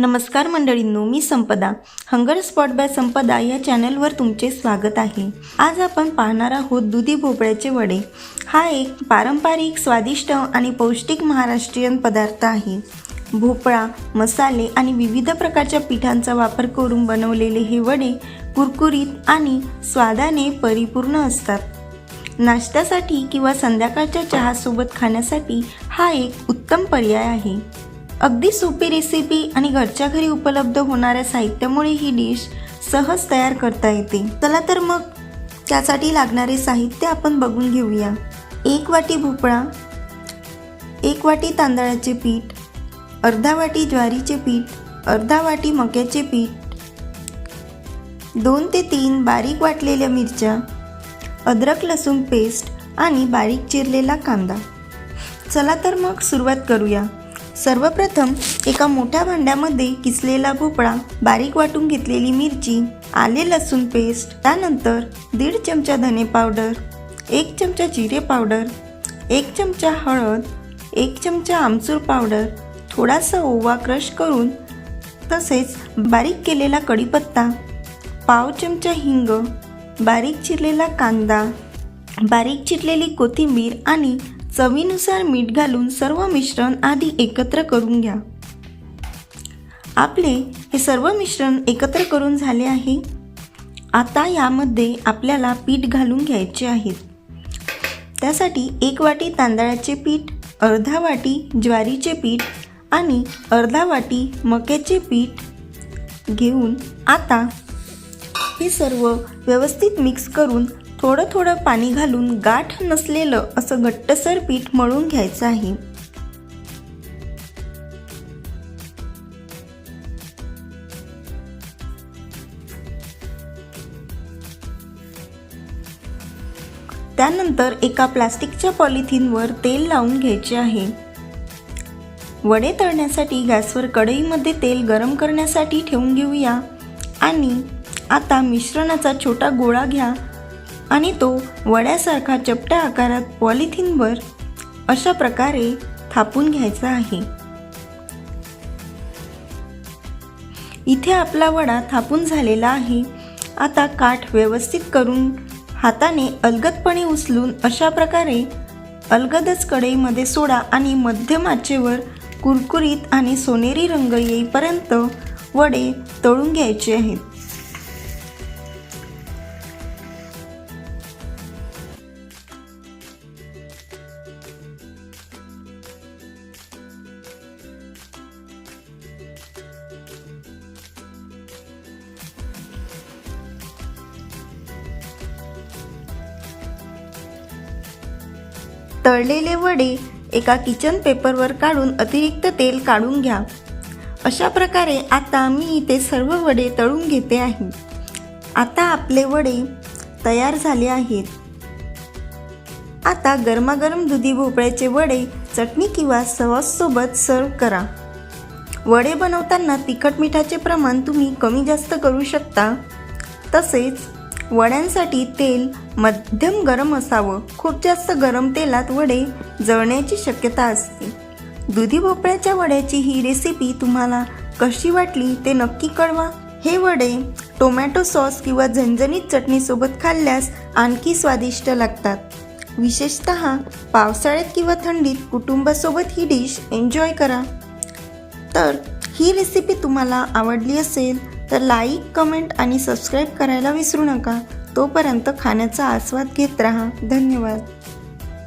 नमस्कार मंडळींनो मी Sampada. Hunger spot by Sampada या चॅनलवर तुमचे स्वागत आहे. आज आपण पाहणार आहोत दुधी भोपळ्याचे वडे. हा एक पारंपरिक स्वादिष्ट आणि पौष्टिक महाराष्ट्रीयन पदार्थ आहे. भोपळा मसाले आणि विविध प्रकारच्या पिठांचा वापर करून बनवलेले हे वडे कुरकुरीत आणि स्वादाने परिपूर्ण असतात. नाश्त्यासाठी किंवा संध्याकाळच्या चहासोबत खाण्यासाठी हा एक उत्तम पर्याय आहे. अगदी सोपी रेसिपी आणि घरच्या घरी उपलब्ध होणाऱ्या साहित्यामुळे ही डिश सहज तयार करता येते. चला तर मग त्यासाठी लागणारे साहित्य आपण बघून घेऊया. एक वाटी भोपळा एक वाटी तांदळाचे पीठ अर्धा वाटी ज्वारीचे पीठ अर्धा वाटी मक्याचे पीठ दोन ते तीन बारीक वाटलेल्या मिरच्या अद्रक लसूण पेस्ट आणि बारीक चिरलेला कांदा. चला तर मग सुरुवात करूया. सर्वप्रथम एका मोठ्या भांड्यामध्ये किसलेला भोपळा बारीक वाटून घेतलेली मिरची आले लसूण पेस्ट त्यानंतर दीड चमचा धने पावडर एक चमचा जिरे पावडर एक चमचा हळद एक चमचा आमचूर पावडर थोडासा ओवा क्रश करून तसेच बारीक केलेला कढीपत्ता पाव चमचा हिंग बारीक चिरलेला कांदा बारीक चिरलेली कोथिंबीर आणि चवीनुसार मीठ घालून सर्व मिश्रण आधी एकत्र करून घ्या. आपले हे सर्व मिश्रण एकत्र करून झाले आहे. आता यामध्ये आपल्याला पीठ घालून घ्यायचे आहेत त्यासाठी एक वाटी तांदळाचे पीठ अर्धा वाटी ज्वारीचे पीठ आणि अर्धा वाटी मक्याचे पीठ घेऊन आता हे सर्व व्यवस्थित मिक्स करून थोडं थोडं पाणी घालून गाठ नसलेलं असं घट्टसर पीठ मळून घ्यायचं आहे. त्यानंतर एका प्लास्टिकच्या पॉलिथिनवर तेल लावून घ्यायचे आहे. वडे तळण्यासाठी गॅसवर कढईमध्ये तेल गरम करण्यासाठी ठेवून घेऊया. आणि आता मिश्रणाचा छोटा गोळा घ्या. आणि तो वड्यासारखा चपट्या आकारात पॉलिथिनवर अशा प्रकारे थापून घ्यायचा आहे. इथे आपला वडा थापून झालेला आहे. आता काठ व्यवस्थित करून हाताने अलगदपणे उचलून अशा प्रकारे अलगदच कढईमध्ये सोडा आणि मध्यम आचेवर कुरकुरीत आणि सोनेरी रंग येईपर्यंत वडे तळून घ्यायचे आहेत. तळलेले वडे एका किचन पेपरवर काढून अतिरिक्त तेल काढून घ्या. अशा प्रकारे आता मी इथे सर्व वडे तळून घेते आहे. आता आपले वडे तयार झाले आहेत. आता गरमागरम दुधी भोपळ्याचे वडे चटणी किंवा सॉससोबत सर्व करा. वडे बनवताना तिखट मिठाचे प्रमाण तुम्ही कमी जास्त करू शकता. तसेच वड्यांसाठी तेल मध्यम गरम असावं. खूप जास्त गरम तेलात वडे जळण्याची शक्यता असते. दुधी भोपळ्याच्या वड्याची ही रेसिपी तुम्हाला कशी वाटली ते नक्की कळवा. हे वडे टोमॅटो सॉस किंवा झणझणीत चटणीसोबत खाल्ल्यास आणखी स्वादिष्ट लागतात. विशेषत पावसाळ्यात किंवा थंडीत कुटुंबासोबत ही डिश एन्जॉय करा. तर ही रेसिपी तुम्हाला आवडली असेल तर लाईक कमेंट आणि सबस्क्राईब करायला विसरू नका. तोपर्यंत खाण्याचा आस्वाद घेत राहा. धन्यवाद.